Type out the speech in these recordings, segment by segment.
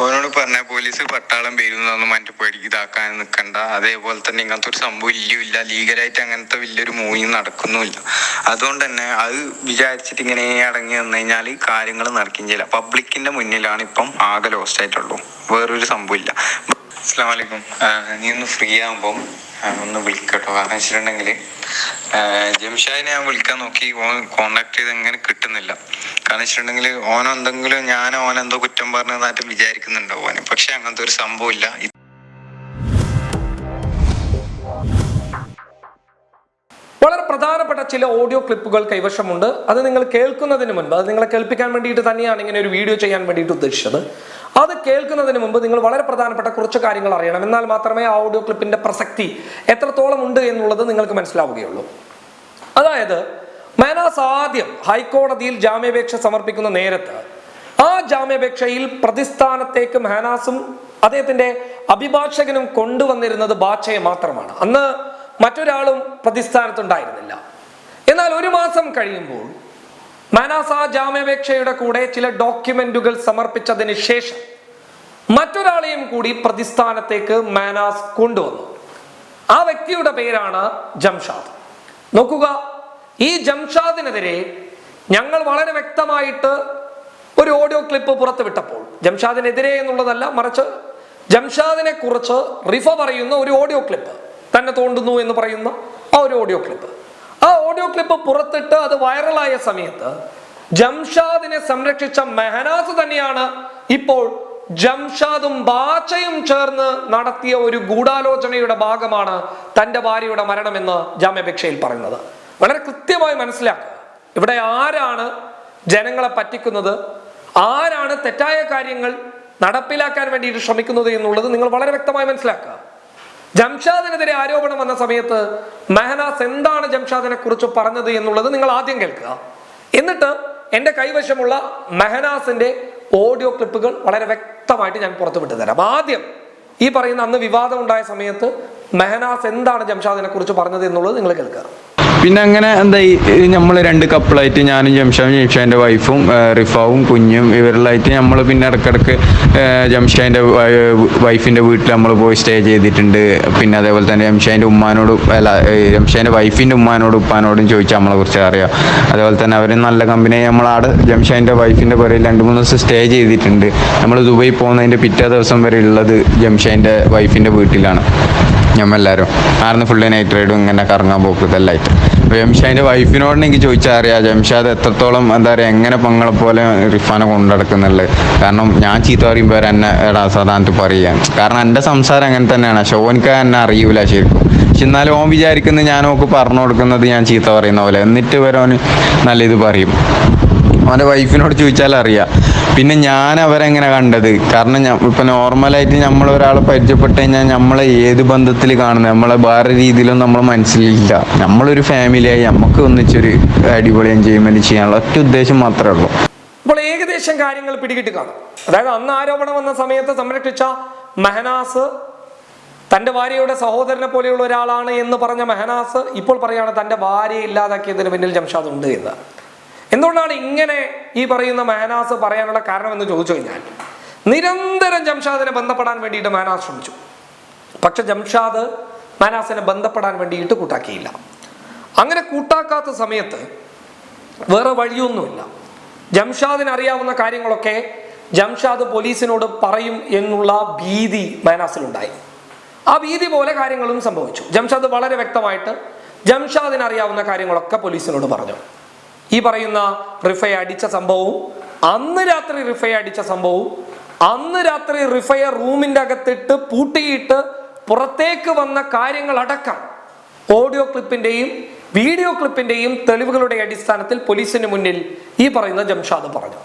ഓനോട് പറഞ്ഞ പോലീസ് പട്ടാളം വരുന്നൊന്നും മറ്റു പേടിക്ക് ഇതാക്കാൻ നിൽക്കണ്ട അതേപോലെ തന്നെ ഇങ്ങനത്തെ ഒരു സംഭവം ഇല്ല ലീഗലായിട്ട് അങ്ങനത്തെ വലിയൊരു മൂവി നടക്കുന്നുമില്ല. അതുകൊണ്ട് തന്നെ അത് വിചാരിച്ചിട്ട് ഇങ്ങനെ അടങ്ങി വന്നു കഴിഞ്ഞാൽ കാര്യങ്ങൾ നടക്കുകയും ചെയ്യില്ല. പബ്ലിക്കിന്റെ മുന്നിലാണ് ഇപ്പം ആകെ ലോസ്റ്റ് ആയിട്ടുള്ളൂ. വേറൊരു സംഭവം ഇല്ല. അസ്സാം വലൈക്കും നീ ഒന്ന് ഫ്രീ ആകുമ്പം ഒന്ന് വിളിക്കട്ടോ. കാരണം വെച്ചിട്ടുണ്ടെങ്കിൽ ജംഷാദിനെ ഞാൻ വിളിക്കാൻ നോക്കി. ഓൻ കോണ്ടാക്ട് ചെയ്ത് എങ്ങനെ കിട്ടുന്നില്ല. കാരണം വെച്ചിട്ടുണ്ടെങ്കിൽ ഓൻ എന്തെങ്കിലും ഞാൻ ഓൻ എന്തോ കുറ്റം പറഞ്ഞതായിട്ട് വിചാരിക്കുന്നുണ്ടോ ഓന്. പക്ഷെ അങ്ങനത്തെ ഒരു സംഭവം ഇല്ല. വളരെ പ്രധാനപ്പെട്ട ചില ഓഡിയോ ക്ലിപ്പുകൾ കൈവശമുണ്ട്. അത് നിങ്ങൾ കേൾക്കുന്നതിന് മുൻപ് അത് നിങ്ങളെ കേൾപ്പിക്കാൻ വേണ്ടിയിട്ട് തന്നെയാണ് ഇങ്ങനെ ഒരു വീഡിയോ ചെയ്യാൻ വേണ്ടിയിട്ട് ഉദ്ദേശിച്ചത്. അത് കേൾക്കുന്നതിന് മുമ്പ് നിങ്ങൾ വളരെ പ്രധാനപ്പെട്ട കുറച്ച് കാര്യങ്ങൾ അറിയണം. എന്നാൽ മാത്രമേ ആ ഓഡിയോ ക്ലിപ്പിന്റെ പ്രസക്തി എത്രത്തോളം ഉണ്ട് എന്നുള്ളത് നിങ്ങൾക്ക് മനസ്സിലാവുകയുള്ളൂ. അതായത് മേനാസ് ആദ്യം ഹൈക്കോടതിയിൽ ജാമ്യാപേക്ഷ സമർപ്പിക്കുന്ന നേരത്ത് ആ ജാമ്യാപേക്ഷയിൽ പ്രതിസ്ഥാനത്തേക്ക് മേനാസും അദ്ദേഹത്തിന്റെ അഭിഭാഷകനും കൊണ്ടുവന്നിരുന്നത് ബാച്ചയെ മാത്രമാണ്. അന്ന് മറ്റൊരാളും പ്രതിസ്ഥാനത്തുണ്ടായിരുന്നില്ല. എന്നാൽ ഒരു മാസം കഴിയുമ്പോൾ മാനാസ് ജാമ്യാപേക്ഷയുടെ കൂടെ ചില ഡോക്യുമെന്റുകൾ സമർപ്പിച്ചതിന് ശേഷം മറ്റൊരാളെയും കൂടി പ്രതിസ്ഥാനത്തേക്ക് മാനാസ് കൊണ്ടുവന്നു. ആ വ്യക്തിയുടെ പേരാണ് ജംഷാദ്. നോക്കുക ഈ ജംഷാദിനെതിരെ ഞങ്ങൾ വളരെ വ്യക്തമായിട്ട് ഒരു ഓഡിയോ ക്ലിപ്പ് പുറത്തുവിട്ടപ്പോൾ ജംഷാദിനെതിരെ എന്നുള്ളതല്ല മറിച്ച് ജംഷാദിനെ കുറിച്ച് റിഫ പറയുന്ന ഒരു ഓഡിയോ ക്ലിപ്പ് തന്നെ തോണ്ടുന്നു എന്ന് പറയുന്ന ആ ഒരു ഓഡിയോ ക്ലിപ്പ്. ആ ഓഡിയോ ക്ലിപ്പ് പുറത്തിട്ട് അത് വൈറലായ സമയത്ത് ജംഷാദിനെ സംരക്ഷിച്ച മെഹനാസ് തന്നെയാണ് ഇപ്പോൾ ജംഷാദും ബാച്ചയും ചേർന്ന് നടത്തിയ ഒരു ഗൂഢാലോചനയുടെ ഭാഗമാണ് തന്റെ ഭാര്യയുടെ മരണമെന്ന് ജാമ്യപേക്ഷയിൽ പറയുന്നത്. വളരെ കൃത്യമായി മനസ്സിലാക്കുക. ഇവിടെ ആരാണ് ജനങ്ങളെ പറ്റിക്കുന്നത്? ആരാണ് തെറ്റായ കാര്യങ്ങൾ നടപ്പിലാക്കാൻ വേണ്ടിയിട്ട് ശ്രമിക്കുന്നത് എന്നുള്ളത് നിങ്ങൾ വളരെ വ്യക്തമായി മനസ്സിലാക്കുക. ജംഷാദിനെതിരെ ആരോപണം വന്ന സമയത്ത് മെഹനാസ് എന്താണ് ജംഷാദിനെ കുറിച്ച് പറഞ്ഞത് എന്നുള്ളത് നിങ്ങൾ ആദ്യം കേൾക്കുക. എന്നിട്ട് എന്റെ കൈവശമുള്ള മെഹനാസിന്റെ ഓഡിയോ ക്ലിപ്പുകൾ വളരെ വ്യക്തമായിട്ട് ഞാൻ പുറത്തു തരാം. ആദ്യം ഈ പറയുന്ന അന്ന് വിവാദം ഉണ്ടായ സമയത്ത് മെഹനാസ് എന്താണ് ജംഷാദിനെ കുറിച്ച് പറഞ്ഞത് എന്നുള്ളത് നിങ്ങൾ കേൾക്കുക. പിന്നെ അങ്ങനെ എന്താ നമ്മൾ രണ്ട് കപ്പിളായിട്ട് ഞാനും ജംഷാവും ജംഷാന്റെ വൈഫും റിഫാവും കുഞ്ഞും ഇവരിലായിട്ട് നമ്മൾ പിന്നെ ഇടക്കിടക്ക് ജംഷാന്റെ വൈഫിന്റെ വീട്ടിൽ നമ്മൾ പോയി സ്റ്റേ ചെയ്തിട്ടുണ്ട്. പിന്നെ അതേപോലെ തന്നെ ജംഷാന്റെ ഉമ്മാനോട് അല്ല ജംഷാന്റെ വൈഫിന്റെ ഉമ്മാനോടും ഉപ്പാനോടും ചോദിച്ചാൽ നമ്മളെ കുറിച്ച് അറിയാം. അതേപോലെ തന്നെ അവർ നല്ല കമ്പനി നമ്മളാട് ജംഷാന്റെ വൈഫിന്റെ പുറയിൽ രണ്ട് മൂന്ന് ദിവസം സ്റ്റേ ചെയ്തിട്ടുണ്ട്. നമ്മൾ ദുബായി പോകുന്നതിന്റെ പിറ്റേ ദിവസം വരെ ഉള്ളത് ജംഷാന്റെ വൈഫിന്റെ വീട്ടിലാണ്. ഞമ്മെല്ലാവരും ആർന്ന് ഫുള്ള് നൈറ്റ് റൈഡും ഇങ്ങനെ കറങ്ങാൻ പോക്ക് ഇതെല്ലായിട്ട് ജംഷാദിന്റെ വൈഫിനോട് എനിക്ക് ചോദിച്ചാൽ അറിയാം ജംഷാദ് എത്രത്തോളം എന്താ പറയുക എങ്ങനെ പങ്ങളെ പോലെ റിഫാനെ കൊണ്ടുനടക്കുന്നുള്ളത് കാരണം ഞാൻ ചീത്ത പറയുമ്പോൾ എന്നെ എടാ സാധാരണ പറയുക കാരണം എന്റെ സംസാരം അങ്ങനെ തന്നെയാണ്. പക്ഷെ ഓനിക്ക് എന്നെ അറിയൂല ശരിക്കും. പക്ഷെ എന്നാലും ഓൻ വിചാരിക്കുന്നത് ഞാൻ ഓക്ക് പറഞ്ഞു കൊടുക്കുന്നത് ഞാൻ ചീത്ത പറയുന്ന പോലെ. എന്നിട്ട് വരോന് നല്ല ഇത് പറയും. അവന്റെ വൈഫിനോട് ചോദിച്ചാൽ അറിയാം. പിന്നെ ഞാൻ അവരെങ്ങനെ കണ്ടത്? കാരണം ഇപ്പം നോർമലായിട്ട് നമ്മൾ ഒരാളെ പരിചയപ്പെട്ട് കഴിഞ്ഞാൽ നമ്മളെ ഏത് ബന്ധത്തിൽ കാണുന്നത്? നമ്മളെ വേറെ രീതിയിലൊന്നും നമ്മൾ മനസ്സിലില്ല. നമ്മളൊരു ഫാമിലിയായി നമുക്ക് ഒന്നിച്ചൊരു അടിപൊളി എൻജോയ്മെന്റ് ചെയ്യാനുള്ള ഒറ്റ ഉദ്ദേശം മാത്രമേ ഉള്ളൂ. അപ്പോൾ ഏകദേശം കാര്യങ്ങൾ പിടികിട്ടി കാണും. അതായത് അന്ന് ആരോപണം വന്ന സമയത്ത് സംരക്ഷിച്ച മെഹനാസ് തന്റെ ഭാര്യയുടെ സഹോദരനെ പോലെയുള്ള ഒരാളാണ് എന്ന് പറഞ്ഞ മെഹനാസ് ഇപ്പോൾ പറയുകയാണ് തന്റെ ഭാര്യ ഇല്ലാതാക്കിയതിന് പിന്നിൽ ജംഷാദ് ഉണ്ട് എന്ന്. എന്തുകൊണ്ടാണ് ഇങ്ങനെ ഈ പറയുന്ന മാനാസ് പറയാനുള്ള കാരണം എന്ന് ചോദിച്ചു കഴിഞ്ഞാൽ നിരന്തരം ജംഷാദിനെ ബന്ധപ്പെടാൻ വേണ്ടിയിട്ട് മാനാസ് ശ്രമിച്ചു. പക്ഷെ ജംഷാദ് മാനാസിനെ ബന്ധപ്പെടാൻ വേണ്ടിയിട്ട് കൂട്ടാക്കിയില്ല. അങ്ങനെ കൂട്ടാക്കാത്ത സമയത്ത് വേറെ വഴിയൊന്നുമില്ല. ജംഷാദിന് അറിയാവുന്ന കാര്യങ്ങളൊക്കെ ജംഷാദ് പോലീസിനോട് പറയും എന്നുള്ള ഭീതി മാനാസിലുണ്ടായി. ആ ഭീതി പോലെ കാര്യങ്ങളും സംഭവിച്ചു. ജംഷാദ് വളരെ വ്യക്തമായിട്ട് ജംഷാദിന് അറിയാവുന്ന കാര്യങ്ങളൊക്കെ പോലീസിനോട് പറഞ്ഞു. ഈ പറയുന്ന റിഫയെ അടിച്ച സംഭവവും അന്ന് രാത്രി റിഫയെ അടിച്ച സംഭവവും അന്ന് രാത്രി റിഫയെ റൂമിന്റെ അകത്തിട്ട് പൂട്ടിയിട്ട് പുറത്തേക്ക് വന്ന കാര്യങ്ങൾ അടക്കം ഓഡിയോ ക്ലിപ്പിന്റെയും വീഡിയോ ക്ലിപ്പിന്റെയും തെളിവുകളുടെ അടിസ്ഥാനത്തിൽ പോലീസിന് മുന്നിൽ ഈ പറയുന്ന ജംഷാദ് പറഞ്ഞു.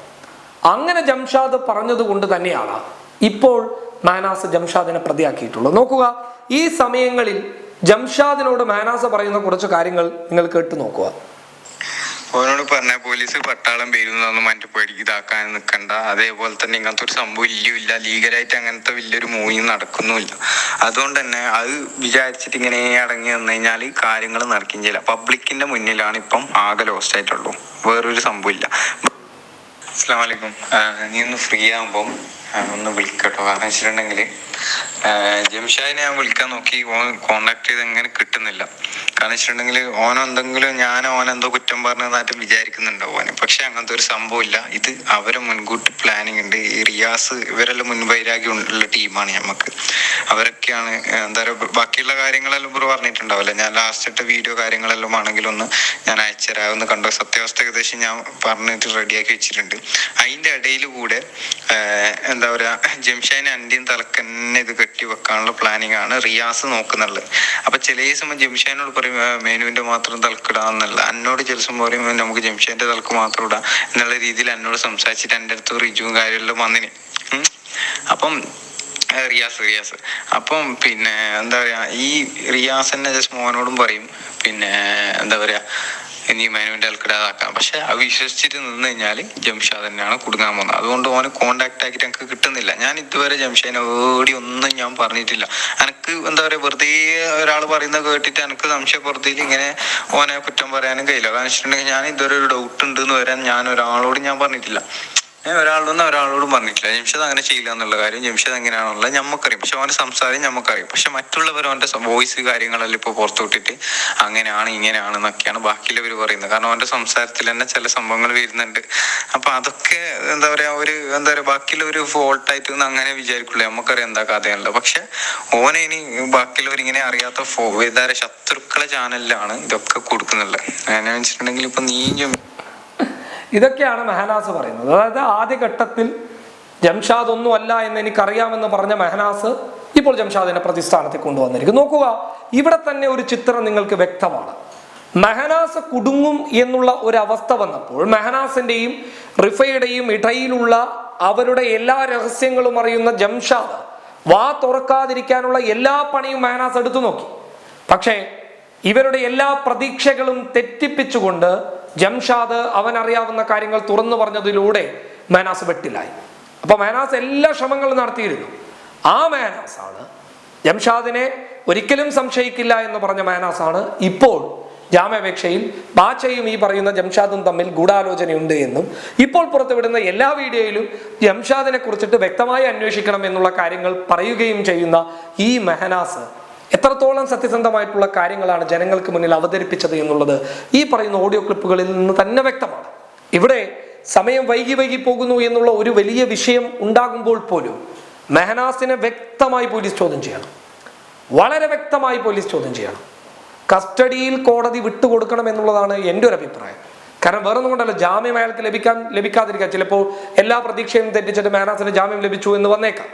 അങ്ങനെ ജംഷാദ് പറഞ്ഞതുകൊണ്ട് തന്നെയാണ് ഇപ്പോൾ മാനാസ് ജംഷാദിനെ പ്രതിയാക്കിയിട്ടുള്ളത്. നോക്കുക ഈ സമയങ്ങളിൽ ജംഷാദിനോട് മാനാസ് പറയുന്ന കുറച്ച് കാര്യങ്ങൾ നിങ്ങൾ കേട്ടു നോക്കുക. ഓനോട് പറഞ്ഞ പോലീസ് പട്ടാളം വരുന്നൊന്നും മറ്റു പേടിക്ക് ഇതാക്കാൻ നിൽക്കണ്ട അതേപോലെ തന്നെ ഇങ്ങനത്തെ ഒരു സംഭവം ഇല്ല ലീഗലായിട്ട് അങ്ങനത്തെ വലിയൊരു മൂവി നടക്കുന്നുമില്ല. അതുകൊണ്ട് തന്നെ അത് വിചാരിച്ചിട്ട് ഇങ്ങനെ അടങ്ങി വന്നു കഴിഞ്ഞാൽ കാര്യങ്ങൾ നടക്കുകയും ചെയ്യില്ല. പബ്ലിക്കിന്റെ മുന്നിലാണ് ഇപ്പം ആകെ ലോസ്റ്റ് ആയിട്ടുള്ളൂ. വേറൊരു സംഭവം ഇല്ല വലൈക്കും നീ ഒന്ന് ഫ്രീ ആകുമ്പം ഒന്ന് വിളിക്കട്ടോ. കാരണം വെച്ചിട്ടുണ്ടെങ്കിൽ ജംഷാദിനെ ഞാൻ വിളിക്കാൻ നോക്കി. കോൺടാക്ട് ചെയ്ത് എങ്ങനെ കിട്ടുന്നില്ല. കാരണം വെച്ചിട്ടുണ്ടെങ്കിൽ ഓൻ എന്തെങ്കിലും ഞാൻ ഓൻ എന്തോ കുറ്റം പറഞ്ഞതായിട്ട് വിചാരിക്കുന്നുണ്ടോ ഓന്. പക്ഷെ അങ്ങനത്തെ ഒരു ഇല്ല ഇത് അവരെ മുൻകൂട്ടി പ്ലാനിങ് ഉണ്ട്. ഈ റിയാസ് ഇവരെല്ലാം മുൻവൈരാഗ്യം ഉള്ള ടീമാണ് നമുക്ക് അവരൊക്കെയാണ് എന്താ പറയുക ബാക്കിയുള്ള കാര്യങ്ങളെല്ലാം ബ്രോ പറഞ്ഞിട്ടുണ്ടാവില്ല. ഞാൻ ലാസ്റ്റ് വീഡിയോ കാര്യങ്ങളെല്ലാം ആണെങ്കിലും ഒന്ന് ഞാൻ അയച്ചുതരാം ഒന്ന് കണ്ടോ? സത്യാവസ്ഥ ഏകദേശം ഞാൻ പറഞ്ഞിട്ട് റെഡിയാക്കി വെച്ചിട്ടുണ്ട്. അതിന്റെ ഇടയിൽ കൂടെ എന്താ പറയാ ജംഷാനെ അന്റെയും തലക്കന്നെ ഇത് കെട്ടി വെക്കാനുള്ള പ്ലാനിങ് ആണ് റിയാസ് നോക്കുന്നുള്ളത്. അപ്പൊ ചില സമയം ജംഷാനോട് പറയും "ആ, മേനുവിന്റെ മാത്രം തലക്കിടാന്നല്ല എന്നോട് ചില സമയം പറയും നമുക്ക് ജംഷേന്റെ തലക്ക് മാത്രം ഇടാം. എന്നുള്ള രീതിയിൽ എന്നോട് സംസാരിച്ചിട്ട് എന്റെ അടുത്ത് റിജുവും കാര്യമെല്ലാം വന്നിന്. അപ്പം റിയാസ് റിയാസ്. അപ്പം പിന്നെ എന്താ പറയാ ഈ റിയാസ് തന്നെ ജസ്റ്റ് മോനോടും പറയും. പിന്നെ എന്താ പറയാ നീ മാനുവിന്റെ ആൾക്കിടാതാക്കാം പക്ഷെ അത് വിശ്വസിച്ചിട്ട് നിന്ന് കഴിഞ്ഞാൽ ജംഷാദ് തന്നെയാണ് കുടുങ്ങാൻ പോകുന്നത്. അതുകൊണ്ട് ഓനെ കോണ്ടാക്ട് ആക്കിയിട്ട് എനിക്ക് കിട്ടുന്നില്ല. ഞാൻ ഇതുവരെ ജംഷാദിനെ ഓടി ഒന്നും ഞാൻ പറഞ്ഞിട്ടില്ല. എനിക്ക് എന്താ പറയാ വെറുതെ ഒരാൾ പറയുന്നത് കേട്ടിട്ട് എനിക്ക് സംശയപ്പുറത്തിൽ ഇങ്ങനെ ഓനെ കുറ്റം പറയാനും കഴിയില്ല. കാരണം വെച്ചിട്ടുണ്ടെങ്കിൽ ഞാൻ ഇതുവരെ ഒരു ഡൗട്ട് ഉണ്ട് എന്ന് വരാൻ ഞാൻ ഒരാളോട് ഞാൻ പറഞ്ഞിട്ടില്ല. ഞാൻ ഒരാളൊന്നും ഒരാളോടും പറഞ്ഞിട്ടില്ല. ജംഷദ് അങ്ങനെ ചെയ്യില്ല എന്നുള്ള കാര്യം ജംഷദ് എങ്ങനെയാണുള്ളത് നമുക്കറിയാം പക്ഷെ അവന്റെ സംസാരം നമുക്കറിയാം പക്ഷെ മറ്റുള്ളവർ അവന്റെ വോയിസ് കാര്യങ്ങളെല്ലാം ഇപ്പൊ പുറത്തു വിട്ടിട്ട് അങ്ങനെയാണ് ഇങ്ങനെയാണ് എന്നൊക്കെയാണ് ബാക്കിയുള്ളവർ പറയുന്നത്. കാരണം അവന്റെ സംസാരത്തിൽ തന്നെ ചില സംഭവങ്ങൾ വരുന്നുണ്ട്. അപ്പൊ അതൊക്കെ എന്താ പറയാ ഒരു എന്താ പറയാ ബാക്കിയുള്ളവർ ഫോൾട്ടായിട്ട് അങ്ങനെ വിചാരിക്കുള്ളൂ. നമുക്കറിയാം എന്താ കഥയല്ല പക്ഷെ ഓനെ ഇനി ബാക്കിയുള്ളവർ ഇങ്ങനെ അറിയാത്ത ഫോ എന്താ പറയാ ശത്രുക്കളെ ചാനലിലാണ് ഇതൊക്കെ കൊടുക്കുന്നുള്ളത്. അങ്ങനെ വെച്ചിട്ടുണ്ടെങ്കിൽ ഇപ്പൊ നീ ഇതൊക്കെയാണ് മെഹനാസ് പറയുന്നത്. അതായത് ആദ്യഘട്ടത്തിൽ ജംഷാദ് ഒന്നും അല്ല എന്ന് എനിക്കറിയാമെന്ന് പറഞ്ഞ മെഹനാസ് ഇപ്പോൾ ജംഷാദിനെ പ്രതിസ്ഥാനത്തിൽ കൊണ്ടുവന്നിരിക്കും നോക്കുക ഇവിടെ തന്നെ ഒരു ചിത്രം നിങ്ങൾക്ക് വ്യക്തമാണ്. മെഹനാസ് കുടുങ്ങും എന്നുള്ള ഒരു അവസ്ഥ വന്നപ്പോൾ മെഹനാസിന്റെയും റിഫയുടെയും ഇടയിലുള്ള അവരുടെ എല്ലാ രഹസ്യങ്ങളും അറിയുന്ന ജംഷാദ് വാ തുറക്കാതിരിക്കാനുള്ള എല്ലാ പണിയും മെഹനാസ് എടുത്തു നോക്കി. പക്ഷേ ഇവരുടെ എല്ലാ പ്രതീക്ഷകളും തെറ്റിപ്പിച്ചുകൊണ്ട് ജംഷാദ് അവൻ അറിയാവുന്ന കാര്യങ്ങൾ തുറന്നു പറഞ്ഞതിലൂടെ മേനാസ് വെട്ടിലായി. അപ്പൊ മേനാസ് എല്ലാ ശ്രമങ്ങളും നടത്തിയിരുന്നു. ആ മേനാസ് ആണ് ജംഷാദിനെ ഒരിക്കലും സംശയിക്കില്ല എന്ന് പറഞ്ഞ മേനാസ് ആണ് ഇപ്പോൾ ജാമ്യാപേക്ഷയിൽ ബാച്ചയും ഈ പറയുന്ന ജംഷാദും തമ്മിൽ ഗൂഢാലോചനയുണ്ട് എന്നും ഇപ്പോൾ പുറത്തുവിടുന്ന എല്ലാ വീഡിയോയിലും ജംഷാദിനെ കുറിച്ചിട്ട് വ്യക്തമായി അന്വേഷിക്കണം എന്നുള്ള കാര്യങ്ങൾ പറയുകയും ചെയ്യുന്ന ഈ മെഹനാസ് എത്രത്തോളം സത്യസന്ധമായിട്ടുള്ള കാര്യങ്ങളാണ് ജനങ്ങൾക്ക് മുന്നിൽ അവതരിപ്പിച്ചത് എന്നുള്ളത് ഈ പറയുന്ന ഓഡിയോ ക്ലിപ്പുകളിൽ നിന്ന് തന്നെ വ്യക്തമാണ്. ഇവിടെ സമയം വൈകി വൈകി പോകുന്നു എന്നുള്ള ഒരു വലിയ വിഷയം ഉണ്ടാകുമ്പോൾ പോലും മെഹനാസിനെ വ്യക്തമായി പോലീസ് ചോദ്യം ചെയ്യണം. വളരെ വ്യക്തമായി പോലീസ് ചോദ്യം ചെയ്യണം. കസ്റ്റഡിയിൽ കോടതി വിട്ടുകൊടുക്കണം എന്നുള്ളതാണ് എന്റെ ഒരു അഭിപ്രായം. കാരണം വേറൊന്നും കൊണ്ടല്ല ജാമ്യം അയാൾക്ക് ലഭിക്കാൻ ലഭിക്കാതിരിക്കുക ചിലപ്പോൾ എല്ലാ പ്രതീക്ഷയും തെറ്റിച്ചിട്ട് മേനാസിന് ജാമ്യം ലഭിച്ചു എന്ന് വന്നേക്കാം.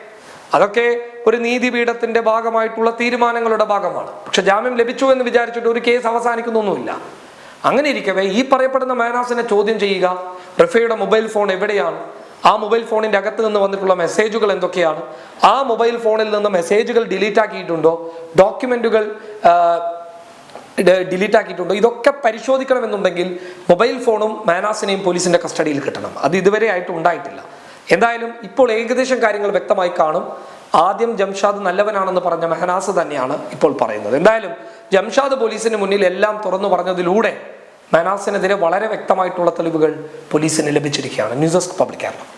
അതൊക്കെ ഒരു നീതിപീഠത്തിന്റെ ഭാഗമായിട്ടുള്ള തീരുമാനങ്ങളുടെ ഭാഗമാണ്. പക്ഷെ ജാമ്യം ലഭിച്ചു എന്ന് വിചാരിച്ചിട്ട് ഒരു കേസ് അവസാനിക്കുന്നൊന്നുമില്ല. അങ്ങനെ ഇരിക്കവേ ഈ പറയപ്പെടുന്ന മേനാസിനെ ചോദ്യം ചെയ്യുക റഫയുടെ മൊബൈൽ ഫോൺ എവിടെയാണ്? ആ മൊബൈൽ ഫോണിന്റെ അകത്ത് നിന്ന് വന്നിട്ടുള്ള മെസ്സേജുകൾ എന്തൊക്കെയാണ്? ആ മൊബൈൽ ഫോണിൽ നിന്ന് മെസ്സേജുകൾ ഡിലീറ്റ് ആക്കിയിട്ടുണ്ടോ? ഡോക്യുമെന്റുകൾ ഡിലീറ്റ് ആക്കിയിട്ടുണ്ടോ? ഇതൊക്കെ പരിശോധിക്കണമെന്നുണ്ടെങ്കിൽ മൊബൈൽ ഫോണും മാനാസിനെയും പോലീസിന്റെ കസ്റ്റഡിയിൽ കിട്ടണം. അത് ഇതുവരെ ആയിട്ട് ഉണ്ടായിട്ടില്ല. എന്തായാലും ഇപ്പോൾ ഏകദേശം കാര്യങ്ങൾ വ്യക്തമായി കാണും. ആദ്യം ജംഷാദ് നല്ലവനാണെന്ന് പറഞ്ഞ മെഹനാസ് തന്നെയാണ് ഇപ്പോൾ പറയുന്നത്. എന്തായാലും ജംഷാദ് പോലീസിന് മുന്നിൽ എല്ലാം തുറന്നു പറഞ്ഞതിലൂടെ മെഹനാസിനെതിരെ വളരെ വ്യക്തമായിട്ടുള്ള തെളിവുകൾ പോലീസിന് ലഭിച്ചിരിക്കുകയാണ്. News desk public Keralam.